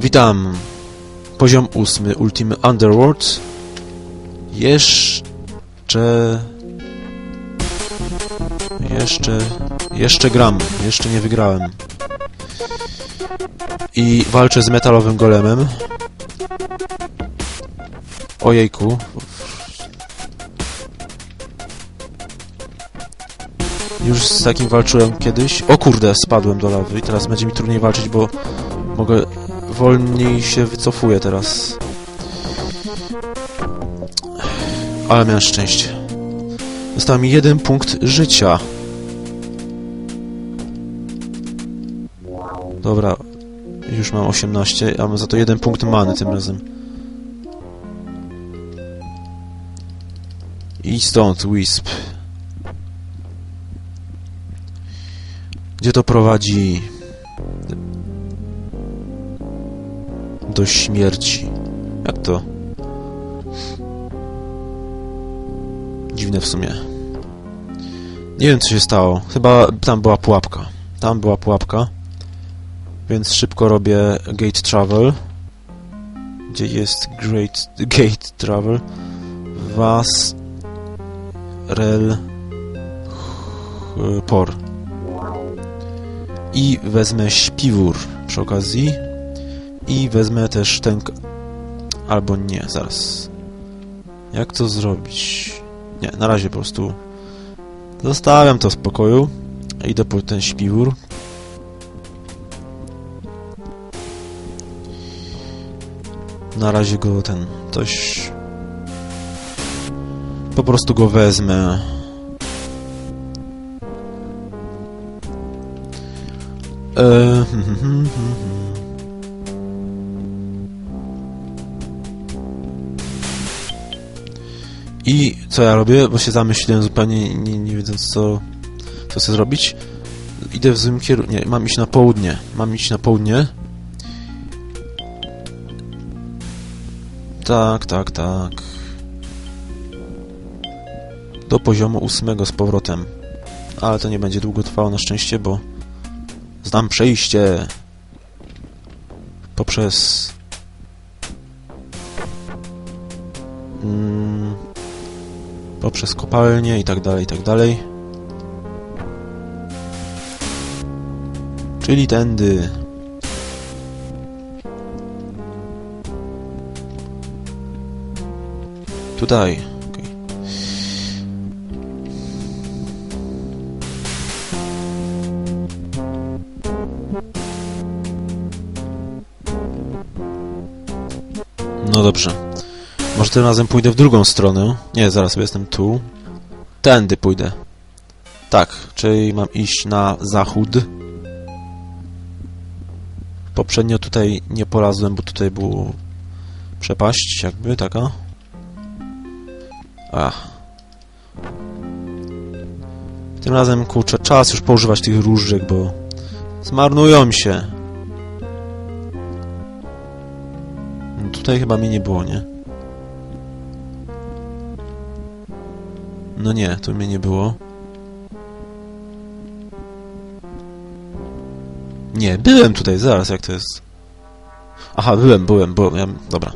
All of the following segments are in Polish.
Witam. Poziom ósmy Ultimate Underworld. Jeszcze... Jeszcze... Jeszcze gram. Jeszcze nie wygrałem. I walczę z metalowym golemem. Ojejku. Już z takim walczyłem kiedyś. O kurde, spadłem do lawy i teraz będzie mi trudniej walczyć, bo mogę wolniej się wycofuję teraz. Ale miałem szczęście. Został mi jeden punkt życia. Dobra, już mam 18, a mam za to jeden punkt many tym razem. I stąd, Wisp. Gdzie to prowadzi? Do śmierci. Jak to? Dziwne w sumie. Nie wiem, co się stało. Chyba tam była pułapka. Tam była pułapka. Więc szybko robię Gate Travel. Gdzie jest Great Gate Travel? Was... Rel... Por. I wezmę śpiwór przy okazji. I wezmę też ten... Albo nie, zaraz. Jak to zrobić? Nie, na razie po prostu... Zostawiam to w spokoju. Idę po ten śpiwór. Na razie go ten... Coś... Po prostu go wezmę. Eee, I co ja robię? Bo się zamyśliłem zupełnie, nie, nie wiedząc co, co chcę zrobić. Idę w złym kierunku. Nie, mam iść na południe. Mam iść na południe. Tak, tak, tak. Do poziomu ósmego z powrotem. Ale to nie będzie długo trwało na szczęście, bo znam przejście poprzez mm, poprzez kopalnię i tak dalej, i tak dalej. Czyli tędy. Tutaj. Okay. No dobrze. Może tym razem pójdę w drugą stronę. Nie, zaraz sobie jestem tu. Tędy pójdę. Tak, czyli mam iść na zachód. Poprzednio tutaj nie polazłem, bo tutaj było przepaść jakby, taka. Ach. Tym razem, kurczę, czas już poużywać tych różdżek, bo zmarnują się. No tutaj chyba mnie nie było, nie? No nie, tu mnie nie było. Nie, byłem tutaj, zaraz, jak to jest? Aha, byłem, byłem, byłem, ja, dobra.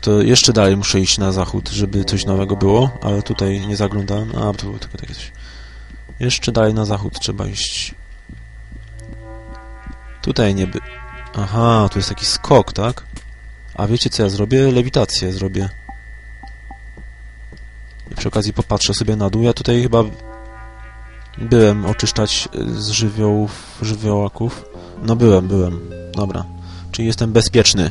To jeszcze dalej muszę iść na zachód, żeby coś nowego było, ale tutaj nie zaglądałem. A, to było tylko takie coś. Jeszcze dalej na zachód trzeba iść. Tutaj nie by... Aha, tu jest taki skok, tak? A wiecie co ja zrobię? Lewitację zrobię. I przy okazji popatrzę sobie na dół. Ja tutaj chyba byłem oczyszczać z żywiołów, żywiołaków. No byłem, byłem. Dobra. Czyli jestem bezpieczny.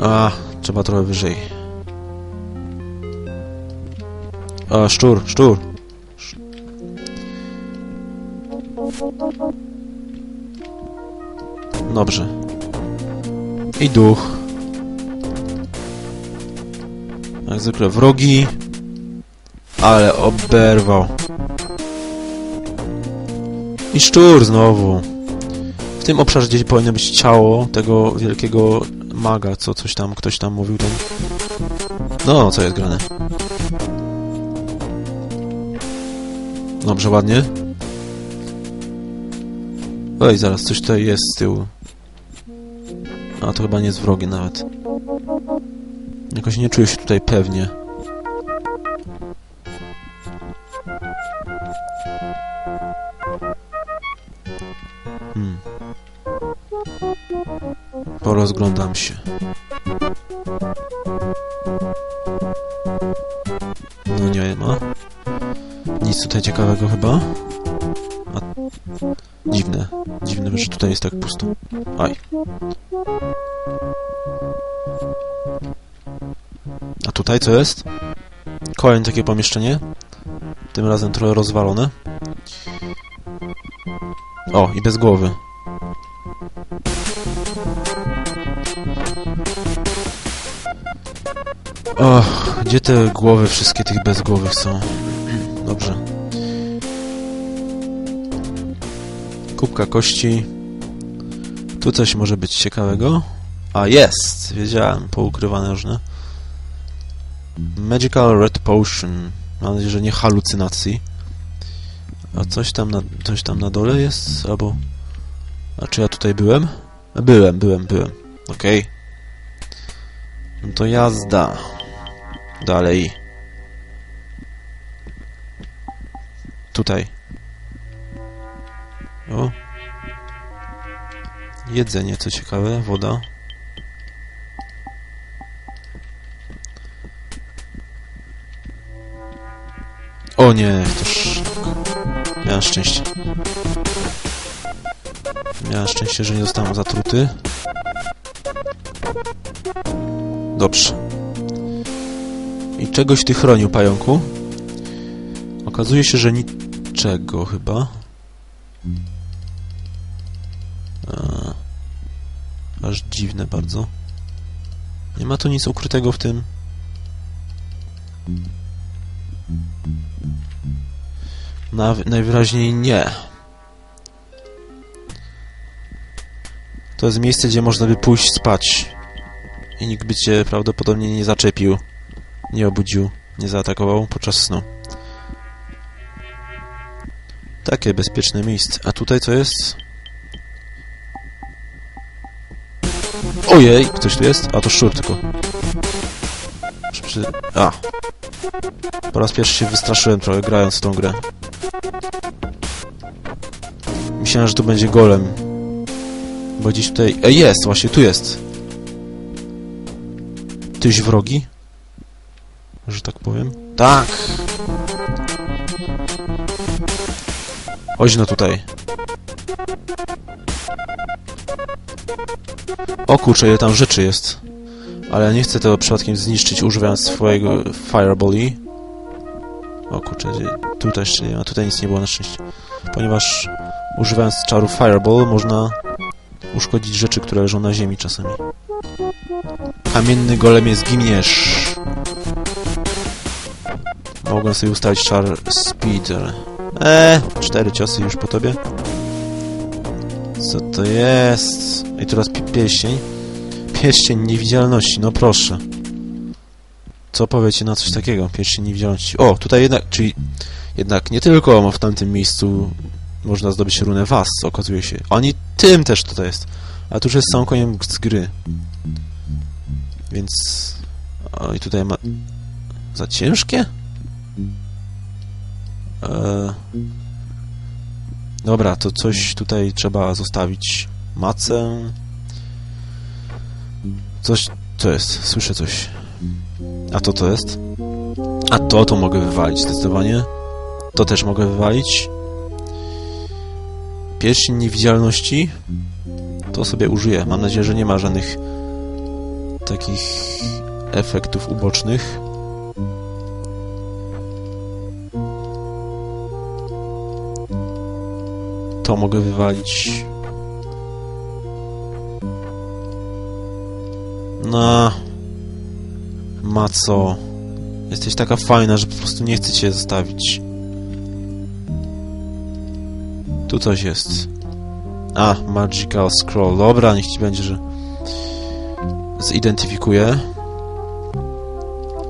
A, trzeba trochę wyżej. A, szczur, szczur. Sz- Dobrze. I duch. Jak zwykle wrogi. Ale oberwał. I szczur znowu. W tym obszarze gdzieś powinno być ciało tego wielkiego maga, co coś tam, ktoś tam mówił ten. No, co jest grane? Dobrze, ładnie. Oj, zaraz, coś tutaj jest z tyłu. A, to chyba nie jest wrogie nawet. Jakoś nie czuję się tutaj pewnie. Hmm. Porozglądam się. No nie ma. Nic tutaj ciekawego chyba. A... Dziwne. Dziwne, że tutaj jest tak pusto. Aj. Tutaj co jest? Kolejne takie pomieszczenie. Tym razem trochę rozwalone. O, i bez głowy. Och, gdzie te głowy wszystkie tych bezgłowych są? Dobrze. Kubka kości. Tu coś może być ciekawego. A, jest! Wiedziałem, poukrywane różne. Magical Red Potion. Mam nadzieję, że nie halucynacji. A coś tam na, coś tam na dole jest? Albo... A czy ja tutaj byłem? Byłem, byłem, byłem. Okej. No to jazda. Dalej. Tutaj. O. Jedzenie, co ciekawe, woda. Nie, toż... Miałem szczęście. Miałem szczęście, że nie zostałem zatruty. Dobrze. I czegoś ty chronił, pająku? Okazuje się, że niczego chyba. Aż dziwne bardzo. Nie ma tu nic ukrytego w tym. Na, najwyraźniej nie. To jest miejsce, gdzie można by pójść spać. I nikt by cię prawdopodobnie nie zaczepił, nie obudził, nie zaatakował podczas snu. Takie bezpieczne miejsce. A tutaj co jest? Ojej, ktoś tu jest? A to szczur tylko. Przy... A. Po raz pierwszy się wystraszyłem trochę grając w tą grę. Myślałem, że to będzie golem. Bo gdzieś tutaj... E, jest! Właśnie tu jest! Tyś wrogi? Że tak powiem. Tak! Chodź no tutaj. O kurczę, ile tam rzeczy jest. Ale nie chcę tego przypadkiem zniszczyć używając swojego Fireballi. O kurczę, tutaj jeszcze nie ma, tutaj nic nie było na szczęście. Ponieważ używając czaru Fireball można uszkodzić rzeczy, które leżą na ziemi czasami. Kamienny golemie zginiesz. Mogłem sobie ustawić czar Speeder. Eee, cztery ciosy już po tobie. Co to jest? I teraz pi pierścień. Pierścień niewidzialności, no proszę. Co powiecie na coś takiego? Pierścień niewidzialności. O, tutaj jednak, czyli jednak nie tylko w tamtym miejscu można zdobyć runę was, okazuje się. Oni tym też tutaj jest. A tu już jest sam koniem z gry. Więc... O, i tutaj ma... Za ciężkie? Eee... Dobra, to coś tutaj trzeba zostawić. Macę... Coś... Co jest? Słyszę coś. A to to jest? A to to mogę wywalić zdecydowanie. To też mogę wywalić. Pierścień niewidzialności. To sobie użyję. Mam nadzieję, że nie ma żadnych takich efektów ubocznych. To mogę wywalić. No. Maco. Jesteś taka fajna, że po prostu nie chcę cię zostawić. Tu coś jest. A, Magical Scroll. Dobra, niech ci będzie, że zidentyfikuję.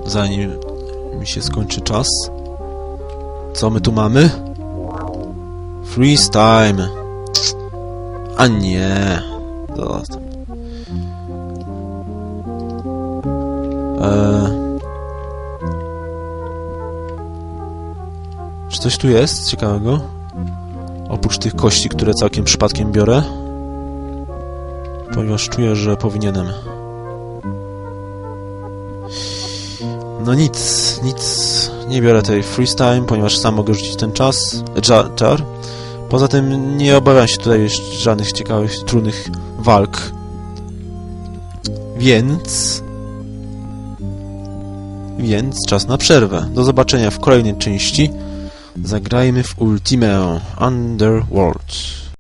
Zanim mi się skończy czas. Co my tu mamy? Freeze time. A nie. To... Eee... Czy coś tu jest ciekawego? Oprócz tych kości, które całkiem przypadkiem biorę. Ponieważ czuję, że powinienem. No nic, nic. Nie biorę tej freestyle, ponieważ sam mogę rzucić ten czas. Jar. Poza tym nie obawiam się tutaj żadnych ciekawych, trudnych walk. Więc... Więc czas na przerwę. Do zobaczenia w kolejnej części. Zagrajmy w Ultimę Underworld.